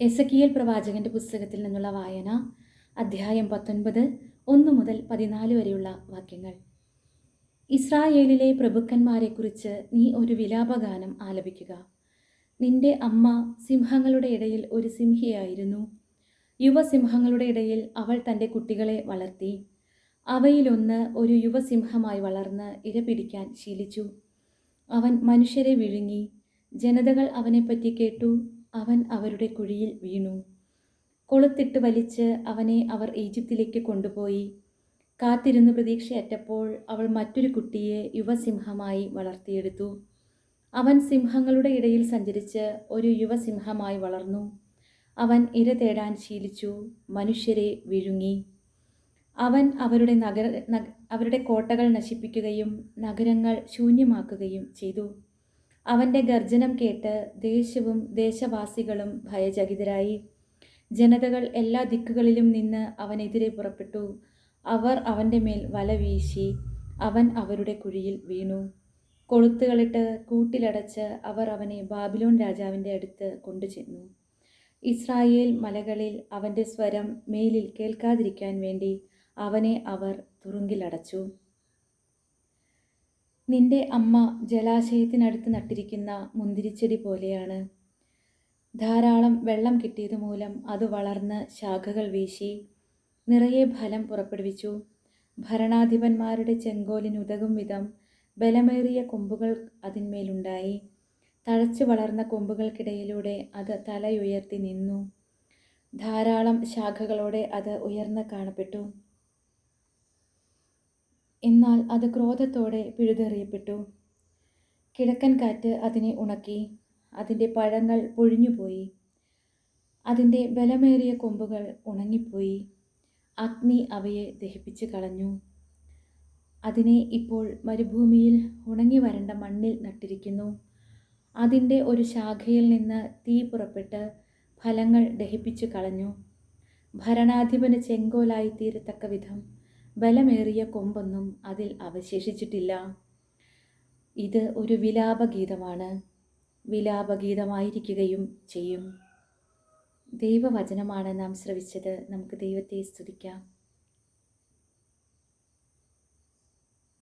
എസക്കിയേൽ പ്രവാചകന്റെ പുസ്തകത്തിൽ നിന്നുള്ള വായന അധ്യായം പത്തൊൻപത് ഒന്ന് മുതൽ പതിനാല് വരെയുള്ള വാക്യങ്ങൾ. ഇസ്രായേലിലെ പ്രഭുക്കന്മാരെക്കുറിച്ച് നീ ഒരു വിലാപഗാനം ആലപിക്കുക. നിന്റെ അമ്മ സിംഹങ്ങളുടെ ഇടയിൽ ഒരു സിംഹിയായിരുന്നു. യുവസിംഹങ്ങളുടെ ഇടയിൽ അവൾ തന്റെ കുട്ടികളെ വളർത്തി. അവയിലൊന്ന് ഒരു യുവസിംഹമായി വളർന്ന് ഇര പിടിക്കാൻ ശീലിച്ചു. അവൻ മനുഷ്യരെ വിഴുങ്ങി. ജനതകൾ അവനെപ്പറ്റി കേട്ടു. അവൻ അവരുടെ കുഴിയിൽ വീണു. കൊളുത്തിട്ട് വലിച്ച് അവനെ അവർ ഈജിപ്തിലേക്ക് കൊണ്ടുപോയി. കാത്തിരുന്ന് പ്രതീക്ഷയറ്റപ്പോൾ അവൾ മറ്റൊരു കുട്ടിയെ യുവസിംഹമായി വളർത്തിയെടുത്തു. അവൻ സിംഹങ്ങളുടെ ഇടയിൽ സഞ്ചരിച്ച് ഒരു യുവസിംഹമായി വളർന്നു. അവൻ ഇര തേടാൻ ശീലിച്ചു. മനുഷ്യരെ വിഴുങ്ങി. അവൻ അവരുടെ നഗര അവരുടെ കോട്ടകൾ നശിപ്പിക്കുകയും നഗരങ്ങൾ ശൂന്യമാക്കുകയും ചെയ്തു. അവന്റെ ഗർജനം കേട്ട് ദേശവും ദേശവാസികളും ഭയചകിതരായി. ജനതകൾ എല്ലാ ദിക്കുകളിലും നിന്ന് അവനെതിരെ പുറപ്പെട്ടു. അവർ അവന്റെ മേൽ വല വീശി അവൻ അവരുടെ കുഴിയിൽ വീണു. കൊളുത്തുകളിട്ട് കൂട്ടിലടച്ച് അവർ അവനെ ബാബിലോൺ രാജാവിന്റെ അടുത്ത് കൊണ്ടുചെന്നു. ഇസ്രായേൽ മലകളിൽ അവന്റെ സ്വരം മേലിൽ കേൾക്കാതിരിക്കാൻ വേണ്ടി അവനെ അവർ തുറുങ്കിലടച്ചു. നിന്റെ അമ്മ ജലാശയത്തിനടുത്ത് നട്ടിരിക്കുന്ന മുന്തിരിച്ചെടി പോലെയാണ്. ധാരാളം വെള്ളം കിട്ടിയതുമൂലം അത് വളർന്ന് ശാഖകൾ വീശി നിറയെ ഫലം പുറപ്പെടുവിച്ചു. ഭരണാധിപന്മാരുടെ ചെങ്കോലിനുതകും വിധം ബലമേറിയ കൊമ്പുകൾ അതിന്മേലുണ്ടായി. തഴച്ചു വളർന്ന കൊമ്പുകൾക്കിടയിലൂടെ അത് തലയുയർത്തി നിന്നു. ധാരാളം ശാഖകളോടെ അത് ഉയർന്ന് കാണപ്പെട്ടു. എന്നാൽ അത് ക്രോധത്തോടെ പിഴുതെറിയപ്പെട്ടു. കിഴക്കൻ കാറ്റ് അതിനെ ഉണക്കി അതിന്റെ പഴങ്ങൾ പൊഴിഞ്ഞുപോയി. അതിന്റെ ബലമേറിയ കൊമ്പുകൾ ഉണങ്ങിപ്പോയി. അഗ്നി അവയെ ദഹിപ്പിച്ച് കളഞ്ഞു. അതിനെ ഇപ്പോൾ മരുഭൂമിയിൽ ഉണങ്ങി വരേണ്ട മണ്ണിൽ നട്ടിരിക്കുന്നു. അതിന്റെ ഒരു ശാഖയിൽ നിന്ന് തീ പുറപ്പെട്ട് ഫലങ്ങൾ ദഹിപ്പിച്ചു കളഞ്ഞു. ഭരണാധിപന് ചെങ്കോലായി തീരത്തക്ക വിധം ബലമേറിയ കൊമ്പൊന്നും അതിൽ അവശേഷിച്ചിട്ടില്ല. ഇത് ഒരു വിലാപഗീതമാണ്. വിലാപഗീതമായിരിക്കുകയും ചെയ്യും. ദൈവവചനമാണ് നാം ശ്രവിച്ചത്. നമുക്ക് ദൈവത്തെ സ്തുതിക്കാം.